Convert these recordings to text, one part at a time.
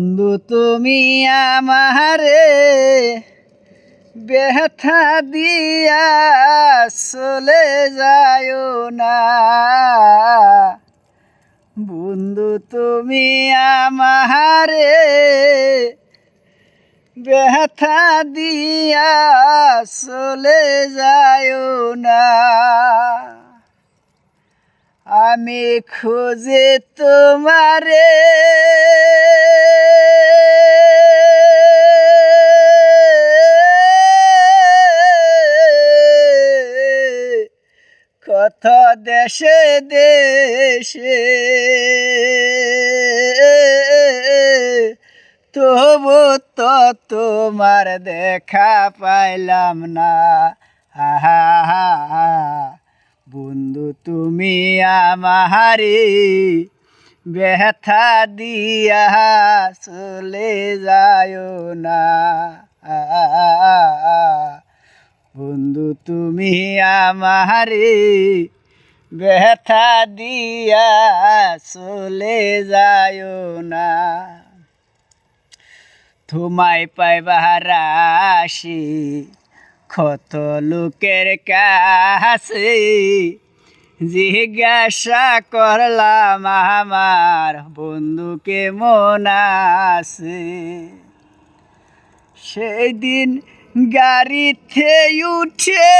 বন্ধু, তুমি আমারে ব্যথা দিয়া চলে যায় না। বন্ধু, তুমি আমারে ব্যথা দিয়া চলে যায় না। আমি খুঁজে তোমারে দেশে দেশে। তবু তো তোমার দেখা পাইলাম না। আহা বন্ধু, তুমি আমারে ব্যথা দিয়া চলে যায় না। বন্ধু, তুমি আমারে ব্যথা দিয়া চলে যায় না। তোমায় পাইবার আসি কত লোকের কাছে। জিজ্ঞাসা করলাম, আমার বন্ধুকে মন আছে? সেই দিন গাড়িতে উঠে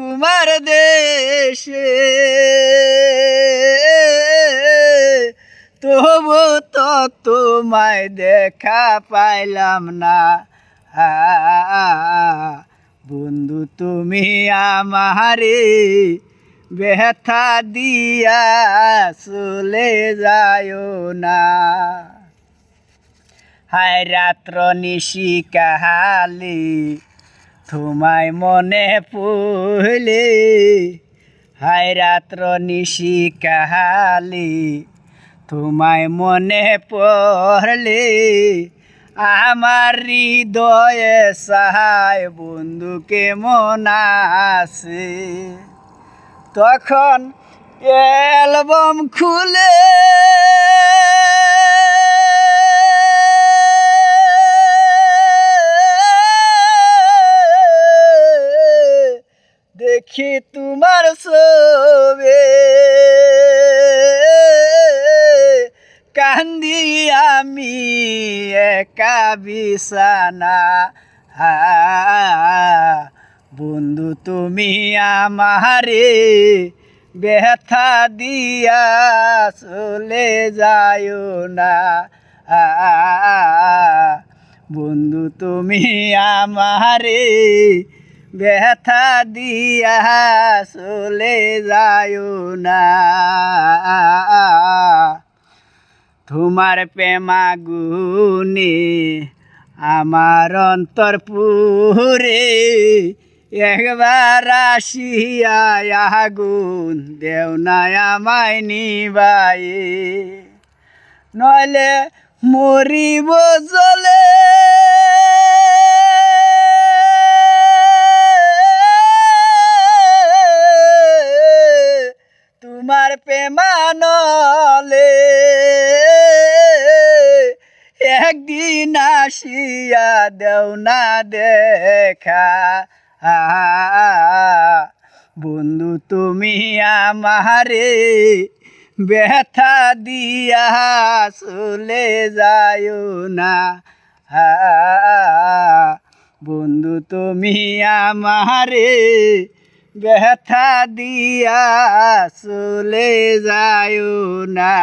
তোমার দেশে। তবু তো তোমায় দেখা পাইলাম না। বন্ধু, তুমি আমারে ব্যথা দিয়া চলে যায় না। হায় রাত্র নিশি কাহালি তোমায় মনে পড়লে, হায় রাত্র নিশি কাহালি তোমায় মনে পড়লে, আমার হৃদয়ে সাহায় বন্ধুকে মন আছে। তখন অ্যালবাম খুলে দেখি তোমার ছবি কান্দি আমি একা বিছানা। বন্ধু তুমি আমারে ব্যথা দিয়া চলে যায় না। বন্ধু তুমি আমারে ব্যথা দিয়া চলে যায় না। তোমার প্রেমা গুনে আমার অন্তর পুরে একবার আসিয়া আগুন দেও না আমায় নিবাই নইলে মরিব জলে প্রেমানলে একদিন আসিয়া দেও না দেখা। বন্ধু, তুমি আমারে ব্যথা দিয়া চলে যায় না। হা বন্ধু, তুমি আমারে ব্যথা দিয়া চলে যায় না।